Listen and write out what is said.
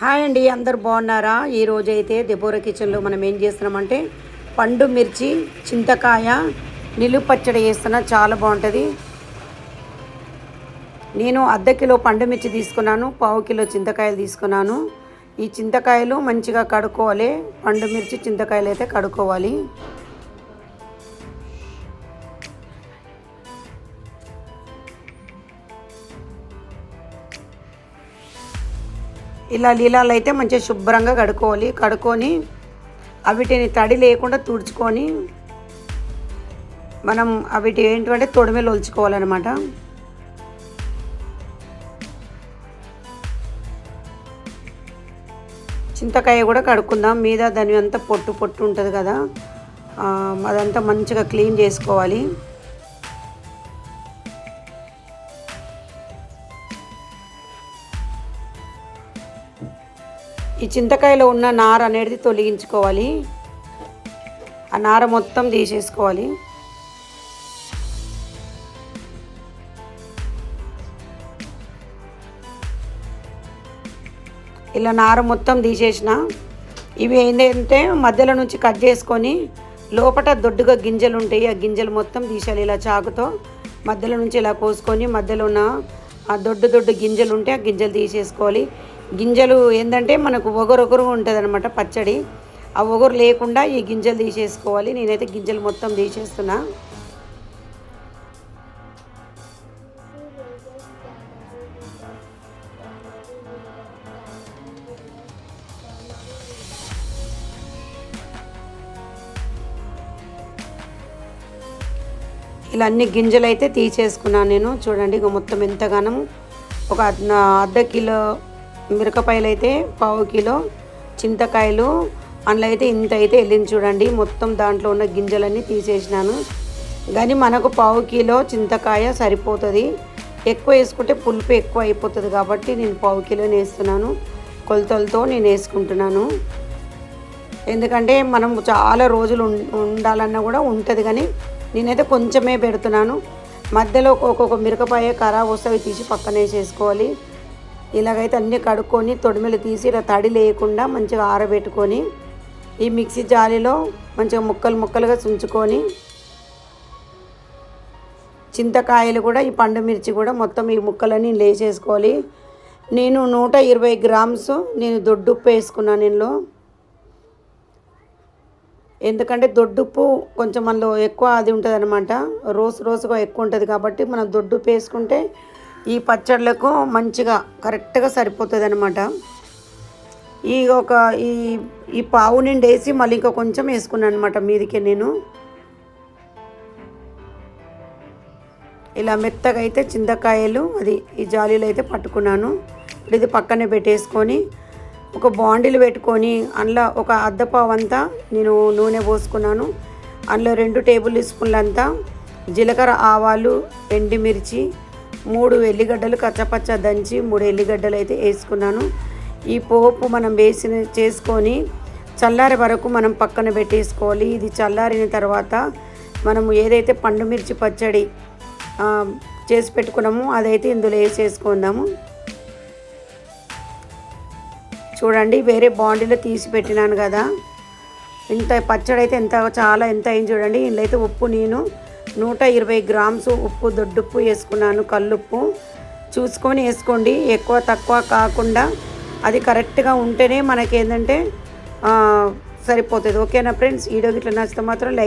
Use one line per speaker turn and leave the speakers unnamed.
Hi అండి అందరు బాగున్నారా? ఈరోజు అయితే దెబోరా కిచెన్లో మనం ఏం చేస్తున్నామంటే పండు మిర్చి చింతకాయ నిలువ పచ్చడి చేస్తున్నా చాలా బాగుంటుంది. నేను అర్ధ కిలో పండు మిర్చి తీసుకున్నాను పావు కిలో చింతకాయలు తీసుకున్నాను. ఈ చింతకాయలు మంచిగా కడుక్కోవాలి పండు మిర్చి చింతకాయలు అయితే కడుక్కోవాలి. ఇలా లీలాలు అయితే మంచిగా శుభ్రంగా కడుక్కోవాలి. కడుక్కొని అవిటిని తడి లేకుండా తుడుచుకొని మనం అవిటి ఏంటంటే తొడిమేలు ఒలుచుకోవాలన్నమాట. చింతకాయ కూడా కడుక్కుందాం. మీద దాని అంతా పొట్టు పొట్టు ఉంటుంది కదా. అదంతా మంచిగా క్లీన్ చేసుకోవాలి. ఈ చింతకాయలో ఉన్న నార అనేది తొలగించుకోవాలి. ఆ నార మొత్తం తీసేసుకోవాలి. ఇలా నార మొత్తం తీసేసిన. ఇవి ఏంటంటే మధ్యలో నుంచి కట్ చేసుకొని లోపల దొడ్డుగా గింజలు ఉంటాయి. ఆ గింజలు మొత్తం తీసేయాలి ఇలా చాకుతో. మధ్యలో నుంచి ఇలా కోసుకొని మధ్యలో ఉన్న ఆ దొడ్డు దొడ్డు గింజలు ఉంటే ఆ గింజలు తీసేసుకోవాలి. గింజలు ఏంటంటే మనకు ఒగరొగరు ఉంటుంది అనమాట పచ్చడి. ఆ ఒగరు లేకుండా ఈ గింజలు తీసేసుకోవాలి. నేనైతే గింజలు మొత్తం తీసేస్తున్నా. ఇలా అన్ని గింజలు అయితే తీసేసుకున్నాను నేను. చూడండి ఇక మొత్తం ఎంతగానో ఒక అర్ధ కిలో మిరపకాయలు అయితే పావు కిలో చింతకాయలు అందులో అయితే ఇంత అయితే వెళ్ళింది చూడండి. మొత్తం దాంట్లో ఉన్న గింజలన్నీ తీసేసినాను. కానీ మనకు పావు కిలో చింతకాయ సరిపోతుంది. ఎక్కువ వేసుకుంటే పులుపు ఎక్కువ అయిపోతుంది కాబట్టి నేను పావు కిలో వేస్తున్నాను. కొలతలతో నేను వేసుకుంటున్నాను. ఎందుకంటే మనం చాలా రోజులు ఉండాలన్నా కూడా ఉంటుంది కానీ నేనైతే కొంచెమే పెడుతున్నాను. మధ్యలో ఒక్కొక్క మిరపకాయ కరా వస్తే తీసి పక్కన వేసేసుకోవాలి. ఇలాగైతే అన్నీ కడుక్కొని తొడిమెలు తీసి ఇలా తడి లేకుండా మంచిగా ఆరబెట్టుకొని ఈ మిక్సీ జాలీలో మంచిగా ముక్కలు ముక్కలుగా చుంచుకొని చింతకాయలు కూడా ఈ పండు మిర్చి కూడా మొత్తం ఈ ముక్కలన్నీ లేచేసుకోవాలి. నేను నూట ఇరవై గ్రామ్స్ నేను దొడ్డుప్పు వేసుకున్నాను ఇందులో. ఎందుకంటే దొడ్డుప్పు కొంచెం మనలో ఎక్కువ అది ఉంటుంది అనమాట రోజు రోజుగా ఎక్కువ ఉంటుంది కాబట్టి మనం దొడ్డుప్పు వేసుకుంటే ఈ పచ్చళ్ళకు మంచిగా కరెక్ట్గా సరిపోతుంది అనమాట ఈ ఒక ఈ ఈ పావు నిండి వేసి మళ్ళీ ఇంకా కొంచెం వేసుకున్నాను అనమాట మీదికి నేను. ఇలా మెత్తగా అయితే చింతకాయలు అది ఈ జాలీలు అయితే పట్టుకున్నాను. ఇది పక్కనే పెట్టేసుకొని ఒక బాండిలు పెట్టుకొని అందులో ఒక అద్దపావు అంతా నేను నూనె పోసుకున్నాను. అందులో రెండు టేబుల్ స్పూన్లంతా జీలకర్ర ఆవాలు ఎండిమిర్చి మూడు ఎల్లిగడ్డలు కచ్చపచ్చ దంచి మూడు ఎల్లిగడ్డలు అయితే వేసుకున్నాను. ఈ పోపు మనం వేసిన చేసుకొని చల్లారి వరకు మనం పక్కన పెట్టేసుకోవాలి. ఇది చల్లారిన తర్వాత మనము ఏదైతే పండు మిర్చి పచ్చడి చేసి పెట్టుకున్నామో అదైతే ఇందులో వేసేసుకుందాము. చూడండి వేరే బాండీలో తీసి పెట్టినాను కదా. ఇంత పచ్చడి అయితే ఎంత చాలా ఎంత అయింది చూడండి. ఇందులో అయితే ఉప్పు నేను నూట ఇరవై గ్రామ్స్ ఉప్పు దొడ్డుప్పు వేసుకున్నాను కల్లుప్పు. చూసుకొని వేసుకోండి. ఎక్కువ తక్కువ కాకుండా అది కరెక్ట్గా ఉంటేనే మనకి ఏంటంటే సరిపోతుంది. ఓకేనా ఫ్రెండ్స్? వీడియో ఇట్లా నచ్చితే మాత్రం లైక్